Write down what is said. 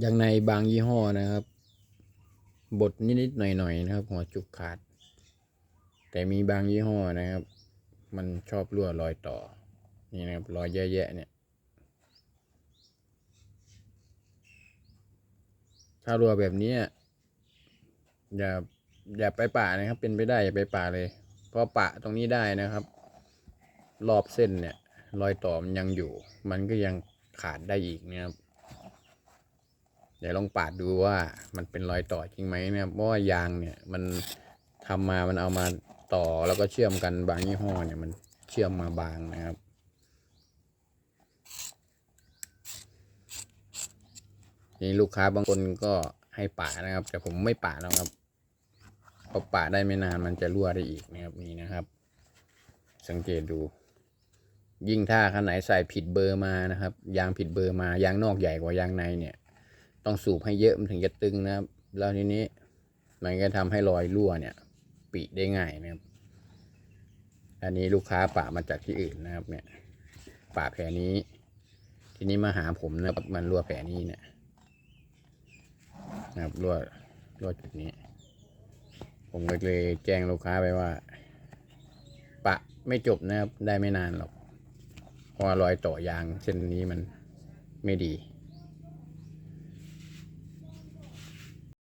อย่างในบางยี่ห้อนะครับ บดนิดๆหน่อยๆนะครับ หัวจุกขาด แต่มีบางยี่ห้อนะครับ มันชอบรั่วรอยต่อ นี่นะครับรอยแย่ๆเนี่ย ถ้ารั่วแบบนี้อย่าอย่าไปป่านะครับ เป็นไปได้อย่าไปป่าเลย เพราะป่าตรงนี้ได้นะครับ รอบเส้นเนี่ย รอยต่อมันยังอยู่ มันก็ยังขาดได้อีกนะครับ ดี๋ยวลองปาดดูว่ามันเป็นรอยต่อจริงไหมนะครับเพราะว่ายางเนี่ยมันทำมามันเอามาต่อแล้วก็เชื่อมกันบางยี่ห้อเนี่ยมันเชื่อมมาบางนะครับนี่ลูกค้าบางคนก็ให้ป่านะครับ แต่ผมไม่ป่าแล้วครับเพราะป่าได้ไม่นานมันจะรั่วได้อีกนะครับนี่นะครับ สังเกตดู ยิ่งถ้าคันไหนใส่ผิดเบอร์มานะครับ ยางผิดเบอร์มายางนอกใหญ่กว่ายางในเนี่ย ต้องสูบให้เยอะมันถึงจะตึงนะครับ แล้วทีนี้มันก็ทำให้รอยรั่วเนี่ยปิได้ง่ายนะครับ อันนี้ลูกค้าป่ามาจากที่อื่นนะครับ เนี่ย ป่าแผลนี้ ทีนี้มาหาผมนะครับมันรั่วแผลนี้เนี่ยนะครับรั่วรั่วจุดนี้ ผมก็เลยแจ้งลูกค้าไปว่า ปะไม่จบนะครับได้ไม่นานหรอกเพราะรอยต่อยางเส้นนี้มันไม่ดี